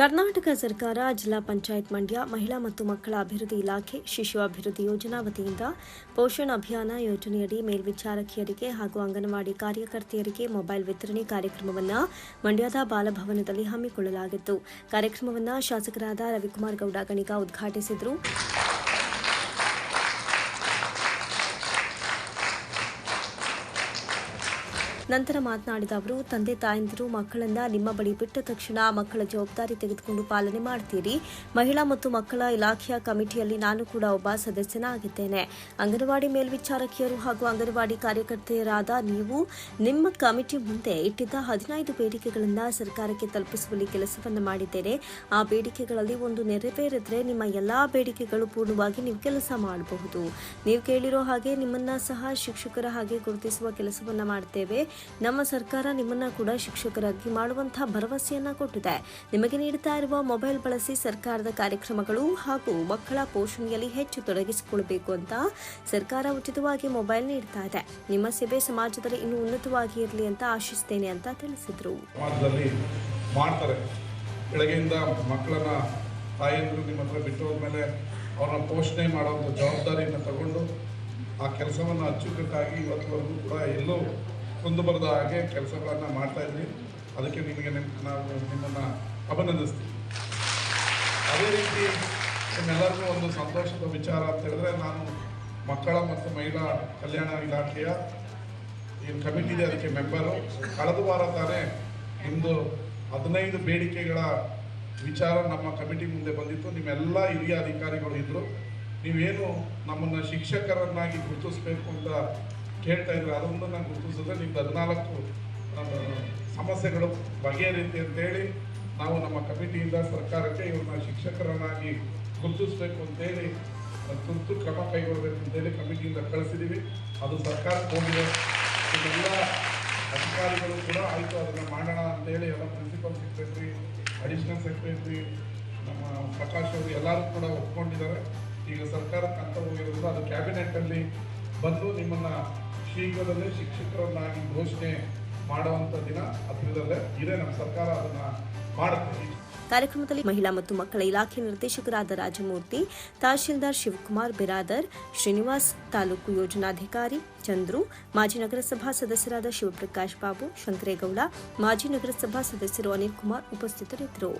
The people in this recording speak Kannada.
ಕರ್ನಾಟಕ ಸರ್ಕಾರ, ಜಿಲ್ಲಾ ಪಂಚಾಯತ್ ಮಂಡ್ಯ, ಮಹಿಳಾ ಮತ್ತು ಮಕ್ಕಳ ಅಭಿವೃದ್ಧಿ ಇಲಾಖೆ, ಶಿಶು ಅಭಿವೃದ್ಧಿ ಯೋಜನಾ ವತಿಯಿಂದ ಪೋಷಣ್ ಅಭಿಯಾನ ಯೋಜನೆಯಡಿ ಮೇಲ್ವಿಚಾರಕಿಯರಿಗೆ ಹಾಗೂ ಅಂಗನವಾಡಿ ಕಾರ್ಯಕರ್ತೆಯರಿಗೆ ಮೊಬೈಲ್ ವಿತರಣೆ ಕಾರ್ಯಕ್ರಮವನ್ನು ಮಂಡ್ಯದ ಬಾಲಭವನದಲ್ಲಿ ಹಮ್ಮಿಕೊಳ್ಳಲಾಗಿತ್ತು. ಕಾರ್ಯಕ್ರಮವನ್ನು ಶಾಸಕರಾದ ರವಿಕುಮಾರ್ ಗೌಡ, ಗಣಿಗ ಉದ್ಘಾಟಿಸಿದರು. ನಂತರ ಮಾತನಾಡಿದ ಅವರು, ತಂದೆ ತಾಯಂದಿರು ಮಕ್ಕಳನ್ನ ನಿಮ್ಮ ಬಳಿ ಬಿಟ್ಟ ತಕ್ಷಣ ಮಕ್ಕಳ ಜವಾಬ್ದಾರಿ ತೆಗೆದುಕೊಂಡು ಪಾಲನೆ ಮಾಡ್ತೀರಿ. ಮಹಿಳಾ ಮತ್ತು ಮಕ್ಕಳ ಇಲಾಖೆಯ ಕಮಿಟಿಯಲ್ಲಿ ನಾನು ಕೂಡ ಒಬ್ಬ ಸದಸ್ಯನಾಗಿದ್ದೇನೆ. ಅಂಗನವಾಡಿ ಮೇಲ್ವಿಚಾರಕಿಯರು ಹಾಗೂ ಅಂಗನವಾಡಿ ಕಾರ್ಯಕರ್ತೆಯರಾದ ನೀವು ನಿಮ್ಮ ಕಮಿಟಿ ಮುಂದೆ ಇಟ್ಟಿದ್ದ ಹದಿನೈದು ಬೇಡಿಕೆಗಳನ್ನು ಸರ್ಕಾರಕ್ಕೆ ತಲುಪಿಸುವಲ್ಲಿ ಕೆಲಸವನ್ನು ಮಾಡಿದ್ದೇನೆ. ಆ ಬೇಡಿಕೆಗಳಲ್ಲಿ ಒಂದು ನೆರವೇರಿದ್ರೆ ನಿಮ್ಮ ಎಲ್ಲಾ ಬೇಡಿಕೆಗಳು ಪೂರ್ಣವಾಗಿ ನೀವು ಕೆಲಸ ಮಾಡಬಹುದು. ನೀವು ಕೇಳಿರೋ ಹಾಗೆ ನಿಮ್ಮನ್ನ ಸಹ ಶಿಕ್ಷಕರ ಹಾಗೆ ಗುರುತಿಸುವ ಕೆಲಸವನ್ನ ಮಾಡ್ತೇವೆ. ನಮ್ಮ ಸರ್ಕಾರ ನಿಮ್ಮನ್ನ ಕೂಡ ಶಿಕ್ಷಕರಾಗಿ ಮಾಡುವಂತಹ ಭರವಸೆಯನ್ನ ಕೊಟ್ಟಿದೆ. ನಿಮಗೆ ನೀಡುತ್ತಾ ಇರುವ ಮೊಬೈಲ್ ಬಳಸಿ ಸರ್ಕಾರದ ಕಾರ್ಯಕ್ರಮಗಳು ಹಾಗೂ ಮಕ್ಕಳ ಪೋಷಣೆಯಲ್ಲಿ ಹೆಚ್ಚು ತೊಡಗಿಸಿಕೊಳ್ಳಬೇಕು ಅಂತ ಸರ್ಕಾರ ಉಚಿತವಾಗಿ ಮೊಬೈಲ್ ನೀಡ್ತಾ ಇದೆ. ನಿಮ್ಮ ಸೇವೆ ಸಮಾಜದಲ್ಲಿ ಇನ್ನೂ ಉನ್ನತವಾಗಿ ಇರಲಿ ಅಂತ ಆಶಿಸ್ತೇನೆ ಅಂತ ತಿಳಿಸಿದ್ರು. ಮಾಡ್ತಾರೆ. ಬೆಳಗ್ಗೆಯಿಂದ ಮಕ್ಕಳನ್ನ ತಾಯಿಯಂದರು ನಿಮ್ಮ ಹತ್ರ ಬಿಟ್ಟು ಹೋದ್ಮೇಲೆ ಅವ್ರನ್ನ ಪೋಷಣೆ ಮಾಡೋಂಥ ಜವಾಬ್ದಾರಿಯನ್ನು ತಗೊಂಡು ಆ ಕೆಲಸವನ್ನು ಅಚ್ಚುಕಟ್ಟಾಗಿ ಇವತ್ತುವರೆಗೂ ಕೂಡ ಎಲ್ಲೂ ಕುಂದು ಬರದ ಹಾಗೆ ಕೆಲಸಗಳನ್ನು ಮಾಡ್ತಾ ಇದ್ವಿ. ಅದಕ್ಕೆ ನಿಮಗೆ ನಿಮ್, ನಾವು ನಿಮ್ಮನ್ನು ಅಭಿನಂದಿಸ್ತೀವಿ. ಅದೇ ರೀತಿ ನಿಮ್ಮೆಲ್ಲರಿಗೂ ಒಂದು ಸಂತೋಷದ ವಿಚಾರ ಅಂತ ಹೇಳಿದ್ರೆ, ನಾನು ಮಕ್ಕಳ ಮತ್ತು ಮಹಿಳಾ ಕಲ್ಯಾಣ ಇಲಾಖೆಯ ಏನು ಕಮಿಟಿ ಇದೆ ಅದಕ್ಕೆ ಮೆಂಬರು ಕಳೆದ ವಾರ ತಾನೇ ನಿಮ್ಮದು ಹದಿನೈದು ಬೇಡಿಕೆಗಳ ವಿಚಾರ ನಮ್ಮ ಕಮಿಟಿ ಮುಂದೆ ಬಂದಿತ್ತು. ನಿಮ್ಮೆಲ್ಲ ಹಿರಿಯ ಅಧಿಕಾರಿಗಳು ಇದ್ದರು ನೀವೇನು ನಮ್ಮನ್ನು ಶಿಕ್ಷಕರನ್ನಾಗಿ ಗುರುತಿಸ್ಬೇಕು ಅಂತ ಕೇಳ್ತಾ ಇದ್ರು ಅದೊಂದನ್ನು ಗುರುತಿಸಿದ್ರೆ ನಿಮ್ದು ಹದಿನಾಲ್ಕು ಸಮಸ್ಯೆಗಳು ಬಗೆಹರಿಯುತ್ತೆ ಅಂತೇಳಿ ನಾವು ನಮ್ಮ ಕಮಿಟಿಯಿಂದ ಸರ್ಕಾರಕ್ಕೆ ಇವ್ರನ್ನ ಶಿಕ್ಷಕರನ್ನಾಗಿ ಗುರುತಿಸ್ಬೇಕು ಅಂತೇಳಿ, ತುರ್ತು ಕ್ರಮ ಕೈಗೊಳ್ಳಬೇಕು ಅಂತೇಳಿ ಕಮಿಟಿಯಿಂದ ಕಳಿಸಿದ್ದೀವಿ ಅದು ಸರ್ಕಾರ ಹೋಗಿದೆ. ಇದೆಲ್ಲ ಅಧಿಕಾರಿಗಳು ಕೂಡ ಆಯಿತು, ಅದನ್ನು ಮಾಡೋಣ ಅಂತೇಳಿ ಎಲ್ಲ ಪ್ರಿನ್ಸಿಪಲ್ ಸೆಕ್ರೆಟ್ರಿ, ಅಡಿಷನಲ್ ಸೆಕ್ರೆಟ್ರಿ, ನಮ್ಮ ಪ್ರಕಾಶ್ ಅವರು ಎಲ್ಲರೂ ಕೂಡ ಒಪ್ಕೊಂಡಿದ್ದಾರೆ. ಈಗ ಸರ್ಕಾರಕ್ಕೆ ಅಂತ ಹೋಗಿರೋದ್ರಿಂದ ಅದು ಕ್ಯಾಬಿನೆಟ್ಟಲ್ಲಿ ಬಂದು ನಿಮ್ಮನ್ನು ಶೀಘ್ರದಲ್ಲೇ ಶಿಕ್ಷಕರನ್ನಾಗಿ ಘೋಷಣೆ ಮಾಡುವಂತ ದಿನ ಹತ್ತಿರದಲ್ಲೇ ಇದೆ. ನಮ್ಮ ಸರ್ಕಾರ ಅದನ್ನ ಮಾಡುತ್ತೆ. ಕಾರ್ಯಕ್ರಮದಲ್ಲಿ ಮಹಿಳಾ ಮತ್ತು ಮಕ್ಕಳ ಇಲಾಖೆ ನಿರ್ದೇಶಕರಾದ ರಾಜಮೂರ್ತಿ, ತಹಶೀಲ್ದಾರ್ ಶಿವಕುಮಾರ್ ಬಿರಾದರ್, ಶ್ರೀನಿವಾಸ್ ತಾಲೂಕು ಯೋಜನಾಧಿಕಾರಿ ಚಂದ್ರು, ಮಾಜಿ ನಗರಸಭಾ ಸದಸ್ಯರಾದ ಶಿವಪ್ರಕಾಶ್ ಬಾಬು, ಶಂಕರೇಗೌಡ, ಮಾಜಿ ನಗರಸಭಾ ಸದಸ್ಯರು ಅನಿಲ್ ಕುಮಾರ್ ಉಪಸ್ಥಿತರಿದ್ದರು.